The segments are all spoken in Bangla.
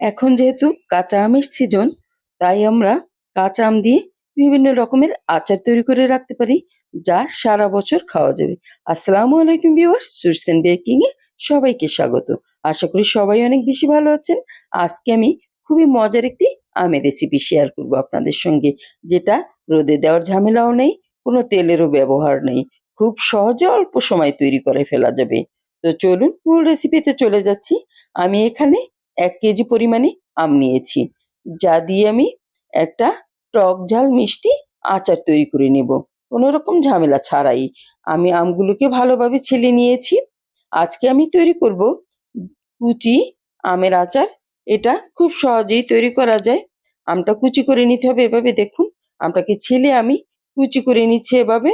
এখন যেহেতু কাঁচা আমের সিজন তাই আমরা কাঁচা আম দিয়ে বিভিন্ন রকমের আচার তৈরি করে রাখতে পারি, যা সারা বছর খাওয়া যাবে। আসসালামু আলাইকুম ভিউয়ার্স সুইটস এন্ড বেকিং এ সবাইকে স্বাগত। আশা করি সবাই অনেক বেশি ভালো আছেন। আজকে আমি খুবই মজার একটি আমের রেসিপি শেয়ার করব আপনাদের সঙ্গে, যেটা রোদে দেওয়ার ঝামেলাও নেই, কোনো তেলেরও ব্যবহার নেই। খুব সহজে অল্প সময় তৈরি করে ফেলা যাবে। তো চলুন মূল রেসিপিতে চলে যাচ্ছি। আমি এখানে এক কেজি পরিমাণে আম নিয়েছি। যা দিয়ে আমি একটা টক ঝাল মিষ্টি আচার তৈরি করে নেব। কোনো রকম ঝামেলা ছাড়াই। আমি আমগুলোকে ভালোভাবে ছেলে নিয়েছি। আজকে আমি তৈরি করব কুচি আমের আচার। এটা খুব সহজেই তৈরি করা যায়। আমটা কুচি করে নিতে হবে এভাবে। দেখুন, আমটাকে ছেলে আমি কুচি করে নিচ্ছি এভাবে।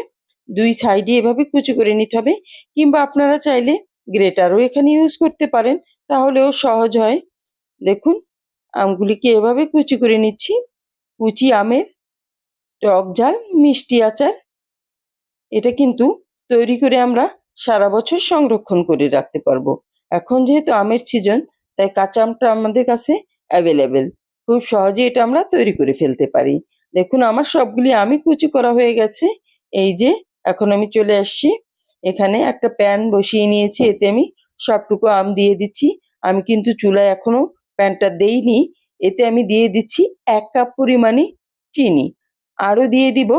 দুই সাইডে এভাবে কুচি করে নিতে হবে। কিংবা আপনারা চাইলে গ্রেটারও এখানে ইউজ করতে পারেন। তাহলেও সহজ হয়। দেখুন, আমগুলিকে এভাবে কুচি করে নিচ্ছি। কুচি আমের টক ঝাল মিষ্টি আচার। এটা কিন্তু তৈরি করে আমরা সারা বছর সংরক্ষণ করে রাখতে পারব। এখন যেহেতু আমের সিজন তাই কাঁচা আমটা আমাদের কাছে অ্যাভেলেবেল খুব সহজে এটা আমরা তৈরি করে ফেলতে পারি। দেখুন, আমার সবগুলি আমি কুচি করা হয়ে গেছে। এই যে, এখন আমি চলে আসছি। এখানে একটা প্যান বসিয়ে নিয়েছি। এতে আমি সবটুকু আম দিয়ে দিচ্ছি। আমি কিন্তু চুলায় এখনও প্যানটা দেইনি, এতে আমি দিয়ে দিচ্ছি এক কাপ পরিমাণে চিনি। আরও দিয়ে দিব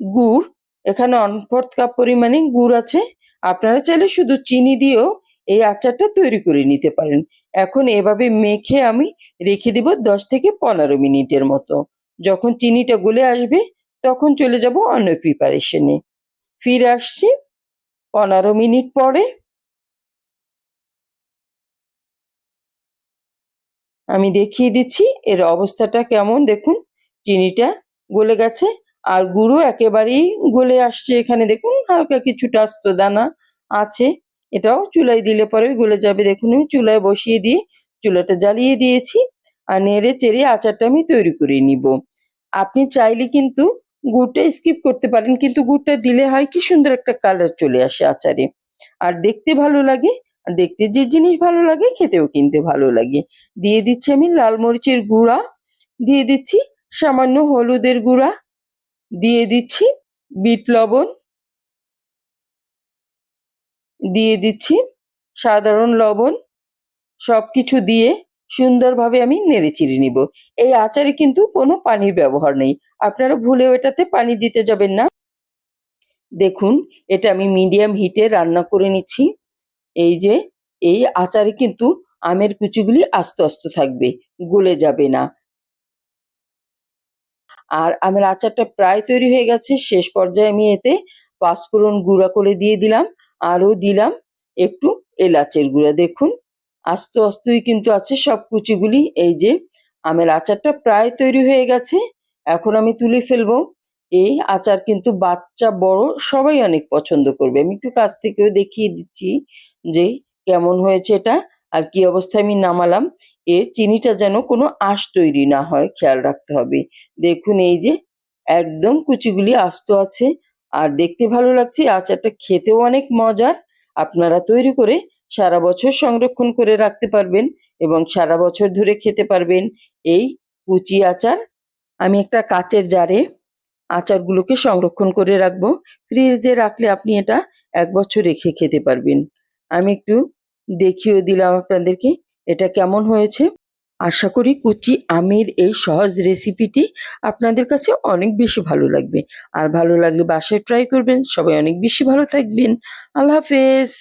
গুড়, এখানে ওয়ান ফোর্থ কাপ পরিমাণে গুড় আছে। আপনারা চাইলে শুধু চিনি দিয়েও এই আচারটা তৈরি করে নিতে পারেন। এখন এভাবে মেখে আমি রেখে দিব দশ থেকে পনেরো মিনিটের মতো। যখন চিনিটা গলে আসবে, তখন চলে যাব অন্য প্রিপারেশনে ফিরে আসছি পনেরো মিনিট পরে। আমি দেখিয়ে দিচ্ছি এর অবস্থাটা কেমন। দেখুন, চিনিটা গলে গেছে আর গুঁড়ো একেবারেই গলে আসছে এখানে। দেখুন, হালকা কিছুটা আস্ত দানা আছে। এটাও চুলায় দিলে পরে গলে যাবে। দেখুন, আমি চুলায় বসিয়ে দিয়ে চুলাটা জ্বালিয়ে দিয়েছি আর নেড়ে চেড়ে আচারটা আমি তৈরি করে নিব। আপনি চাইলে কিন্তু গুড়টা স্কিপ করতে পারেন, কিন্তু গুড়টা দিলে হয় কি সুন্দর একটা কালার চলে আসে আচারে। আর দেখতে ভালো লাগে দেখতে যে জিনিস ভালো লাগে, খেতেও কিনতে ভালো লাগে। দিয়ে দিচ্ছি আমি লাল মরিচের গুঁড়া, দিয়ে দিচ্ছি সামান্য হলুদের গুঁড়া, দিয়ে দিচ্ছি বিট লবণ, দিয়ে দিচ্ছি সাধারণ লবণ সব কিছু দিয়ে সুন্দরভাবে আমি নেড়ে চিড়ে নিব। এই আচারে কিন্তু কোনো পানির ব্যবহার নেই। আপনারা ভুলেও এটাতে পানি দিতে যাবেন না। দেখুন, এটা আমি মিডিয়াম হিটে রান্না করে নিচ্ছি। এই যে, এই আচারে কিন্তু আমের কুচিগুলি আস্তে আস্তে থাকবে, গলে যাবে না। আর আমের আচারটা প্রায় তৈরি হয়ে গেছে, শেষ পর্যায়ে আমি এতে পাঁচফোড়ন গুঁড়া করে দিয়ে দিলাম আরও দিলাম, একটু এলাচের গুঁড়া। দেখুন, আস্তে আস্তেই কিন্তু আছে সব কুচিগুলি। এই যে, আমের আচারটা প্রায় তৈরি হয়ে গেছে, এখন আমি তুলে ফেলব। এই আচার কিন্তু বাচ্চা, বড় সবাই অনেক পছন্দ করবে। আমি একটু কাছ থেকেও দেখিয়ে দিচ্ছি যে কেমন হয়েছে এটা আর কি অবস্থায় আমি নামালাম। এর চিনিটা যেন কোনো আঁশ তৈরি না হয়, খেয়াল রাখতে হবে। দেখুন এই যে একদম কুচিগুলি আস্ত আছে আর দেখতে ভালো লাগছে আচারটা খেতেও অনেক মজার। আপনারা তৈরি করে সারা বছর সংরক্ষণ করে রাখতে পারবেন এবং সারা বছর ধরে খেতে পারবেন। এই কুচি আচার, আমি একটা কাচের জারে আচারগুলোকে সংরক্ষণ করে রাখব। ফ্রিজে রাখলে আপনি এটা এক বছর রেখে খেতে পারবেন। আমি একটু দেখিয়ে দিলাম আপনাদেরকে এটা কেমন হয়েছে। আশা করি কুচি আমের এই সহজ রেসিপিটি আপনাদের কাছে অনেক বেশি ভালো লাগবে। আর ভালো লাগলে বাসায় ট্রাই করবেন। সবাই অনেক বেশি ভালো থাকবেন। আল্লাহ হাফেজ।